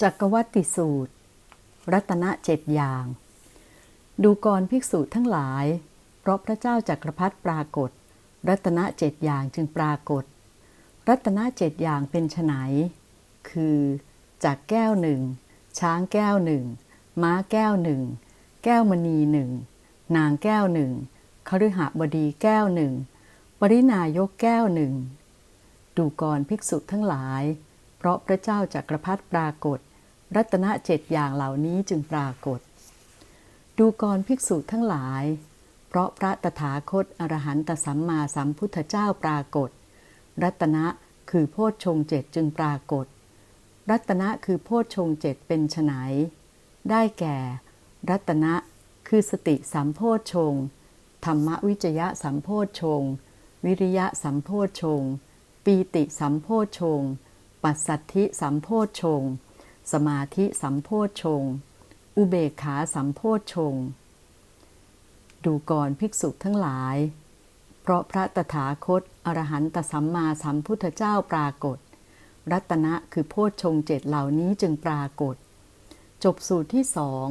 จักรวัติสูตร รัตนเจ็ดอย่าง ดูกรภิกษุทั้งหลาย เพราะพระเจ้าจักรพรรดิปรากฏ รัตนเจ็ดอย่างจึงปรากฏ รัตนเจ็ดอย่างเป็นไฉนคือจากแก้วหนึ่งช้างแก้วหนึ่งม้าแก้วหนึ่งแก้วมณีหนึ่งนางแก้วหนึ่งคฤหบดีแก้วหนึ่งปรินายกแก้วหนึ่งดูกรภิกษุทั้งหลาย เพราะพระเจ้าจักรพรรดิปรากฏ รัตนเจ็ดอย่างเหล่านี้จึงปรากฏ ดูกรภิกษุทั้งหลาย เพราะพระตถาคตอรหันตสัมมาสัมพุทธเจ้าปรากฏ รัตนะคือโพชฌงเจ็ดจึงปรากฏ รัตนะคือโพชฌงเจ็ดเป็นไนได้แก่ รัตนะคือสติสัมโพชฌงธรรมวิจยะสัมโพชฌงวิริยะสัมโพชฌงปีติสัมโพชฌงค์ ปัสสัทธิสัมโพชฌงสมาธิสัมโพชฌงอุเบกขาสัมโพชฌงดูก่อนภิกษุทั้งหลาย เพราะพระตถาคต อรหันตสัมมาสัมพุทธเจ้าปรากฏ รัตนะคือโพชฌงเจ็ดเหล่านี้จึงปรากฏ จบสูตรที่สอง